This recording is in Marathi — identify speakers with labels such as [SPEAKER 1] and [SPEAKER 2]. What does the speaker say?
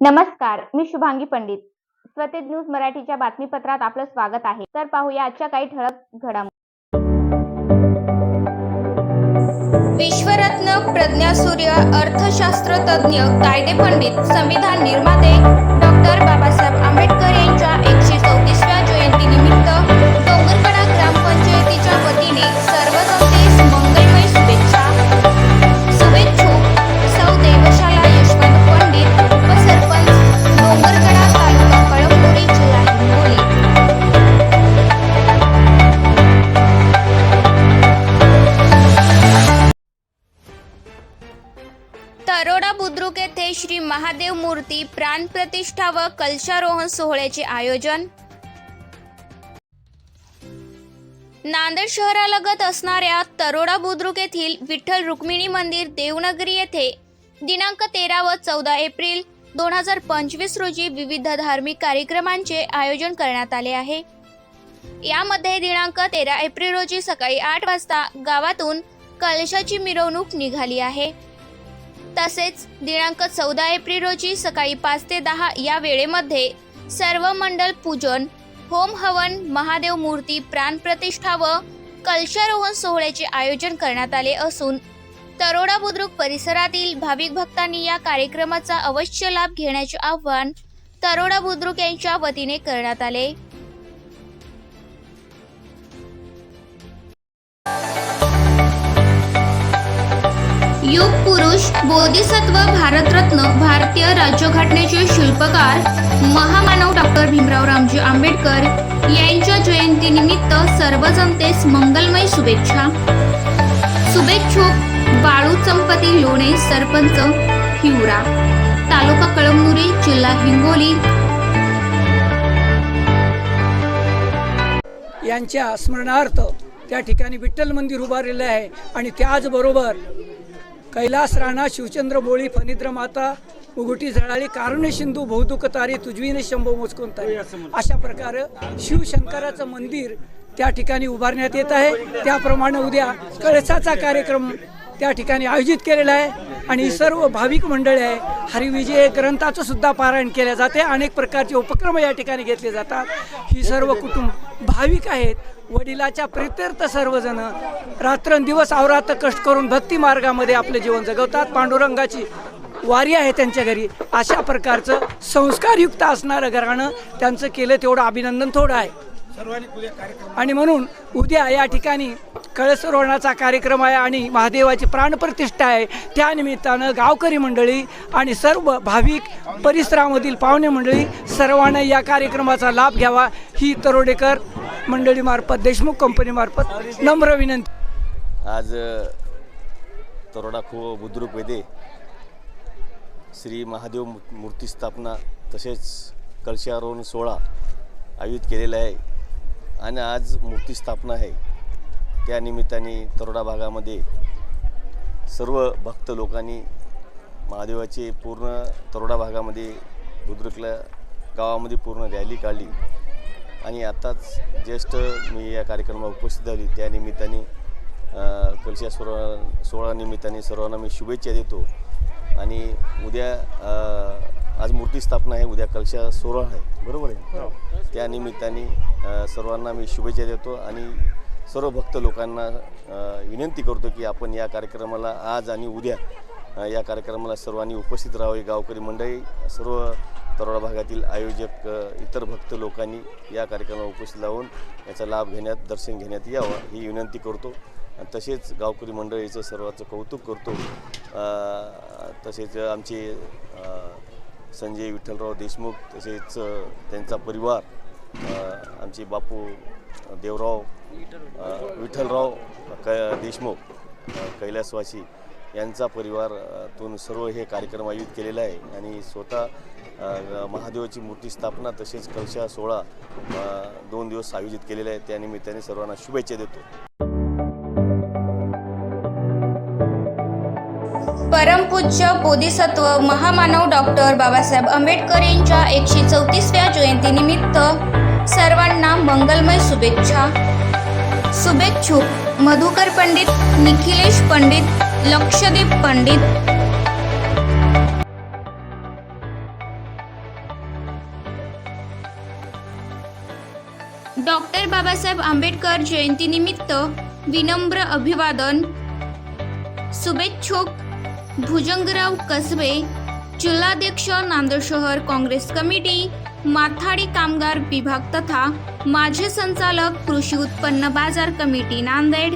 [SPEAKER 1] नमस्कार मी शुभांगी पंडित. स्वतेज न्यूज मराठीच्या बातमीपत्रात आपलं स्वागत आहे. तर पाहूया आजच्या काही ठळक घडामोडी विश्वरत्न प्रज्ञासूर्य अर्थशास्त्र तज्ज्ञ कायदे पंडित संविधान निर्माते डॉक्टर बाबासाहेब आंबेडकर यांच्या एकशे चौतीसव्या जयंतीनिमित्त श्री महादेव मूर्ती प्राण प्रतिष्ठा व कलशारोहण सोहळ्याचे आयोजन. नांदेड शहरालगत असणाऱ्या तरोडा बुद्रुक येथील विठ्ठल रुक्मिणी मंदिर देवनगरी येथे दिनांक तेरा व चौदा एप्रिल दोन हजार पंचवीस रोजी विविध धार्मिक कार्यक्रमांचे आयोजन करण्यात आले आहे. यामध्ये दिनांक तेरा एप्रिल रोजी सकाळी आठ वाजता गावातून कलशाची मिरवणूक निघाली आहे. तसेच दिनांक चौदा एप्रिल रोजी सकाळी पाच ते दहा या वेळेमध्ये सर्व मंडल पूजन होम हवन महादेव मूर्ती प्राणप्रतिष्ठा व कलशारोहण सोहळ्याचे आयोजन करण्यात आले असून तरोडा बुद्रुक परिसरातील भाविक भक्तांनी या कार्यक्रमाचा अवश्य लाभ घेण्याचे आव्हान तरोडा बुद्रुक यांच्या वतीने करण्यात आले. बोधिसत्व भारतरत्न भारतीय राज्यघटनेचे शिल्पकार महामानव डॉक्टर भीमराव रामजी आंबेडकर यांच्या जयंतीनिमित्त सर्व जनतेस मंगलमय शुभेच्छा. शुभेच्छुक बाळू चंपती लोणे सरपंच हिवरा. तालुका कळमनुरी जिल्हा हिंगोली.
[SPEAKER 2] यांच्या स्मरणार्थ त्या ठिकाणी विठ्ठल मंदिर उभारलेलं आहे आणि त्याचबरोबर कैलास राणा शिवचंद्र बोळी फनिद्र माता उगुटी झळाळी कारुण्य सिंधू बहुदुक तारी तुझवीने शंभो मोजकोन तारी अशा प्रकारे शिवशंकराचं मंदिर त्या ठिकाणी उभारण्यात येत आहे. त्याप्रमाणे उद्या कळसाचा कार्यक्रम त्या ठिकाणी आयोजित केलेला आहे. आणि ही सर्व भाविक मंडळी आहे. हरिविजय ग्रंथाचं सुद्धा पारायण केले जाते. अनेक प्रकारचे उपक्रम या ठिकाणी घेतले जातात. ही सर्व कुटुंब भाविक आहेत. वडिलाच्या प्रित्यर्थ सर्वजण रात्रंदिवस अवरात्र कष्ट करून भक्ती मार्गामध्ये आपले जीवन जगवतात. पांडुरंगाची वारी आहे त्यांच्या घरी. अशा प्रकारचं संस्कारयुक्त असणारं घराणं त्यांचं केलं तेवढं अभिनंदन थोडं आहे. आणि म्हणून उद्या या ठिकाणी कळसरोहणाचा कार्यक्रम आहे आणि महादेवाची प्राणप्रतिष्ठा आहे. त्यानिमित्तानं गावकरी मंडळी आणि सर्व भाविक परिसरामधील पाहुणे मंडळी सर्वांना या कार्यक्रमाचा लाभ घ्यावा. ही तरोडेकर मंडळीमार्फत देशमुख कंपनीमार्फत नम्र विनंती.
[SPEAKER 3] आज तरोडा खो बुद्रुक वेदे श्री महादेव मूर्ती स्थापना तसेच कलशारोहण सोहळा आयोजित केलेला आहे. आणि आज मूर्ती स्थापना आहे. त्या निमित्ताने तरोडा भागामध्ये सर्व भक्त लोकांनी महादेवाचे पूर्ण तरोडा भागामध्ये बुद्रुकला गावामध्ये पूर्ण रॅली काढली. आणि आत्ताच ज्येष्ठ मी या कार्यक्रमाला उपस्थित झाली. त्या निमित्ताने कलशा सोहळा सोहळा निमित्ताने सर्वांना मी शुभेच्छा देतो. आणि उद्या आज मूर्ती स्थापना आहे. उद्या कलशा सोहळा आहे. बरोबर आहे? त्या निमित्ताने सर्वांना मी शुभेच्छा देतो. आणि सर्व भक्त लोकांना विनंती करतो की आपण या कार्यक्रमाला आज आणि उद्या या कार्यक्रमाला सर्वांनी उपस्थित राहावे. गावकरी मंडळी सर्व तरोडा भागातील आयोजक इतर भक्त लोकांनी या कार्यक्रमाला उपस्थित राहून याचा लाभ घेण्यात दर्शन घेण्यात यावं ही विनंती करतो. आणि तसेच गावकरी मंडळीचं सर्वांचं कौतुक करतो. तसेच आमचे संजय विठ्ठलराव देशमुख तसेच त्यांचा परिवार आमचे बापू देवराव विठ्ठलराव क देशमुख कैलासवासी यांचा परिवारातून सर्व हे कार्यक्रम आयोजित केलेला आहे. आणि स्वतः महादेवाची मूर्ती स्थापना तसेच कलशा सोहळा दोन दिवस आयोजित केलेला आहे. त्यानिमित्ताने सर्वांना शुभेच्छा देतो.
[SPEAKER 1] परमपूज्य बोधिसत्व महामानव डॉक्टर बाबासाहेब आंबेडकर यांच्या एकशे चौतीसव्या जयंतीनिमित्त सर्वांना मंगलमय शुभेच्छा. शुभेच्छुक मधुकर पंडित निखिलेश पंडित लक्षदीप पंडित. डॉक्टर बाबासाहेब आंबेडकर जयंतीनिमित्त विनम्र अभिवादन. शुभेच्छुक भुजंगराव कसबे जिल्हाध्यक्ष नांदेड शहर काँग्रेस कमिटी माथाडी कामगार विभाग तथा माजी संचालक कृषी उत्पन्न बाजार कमिटी नांदेड.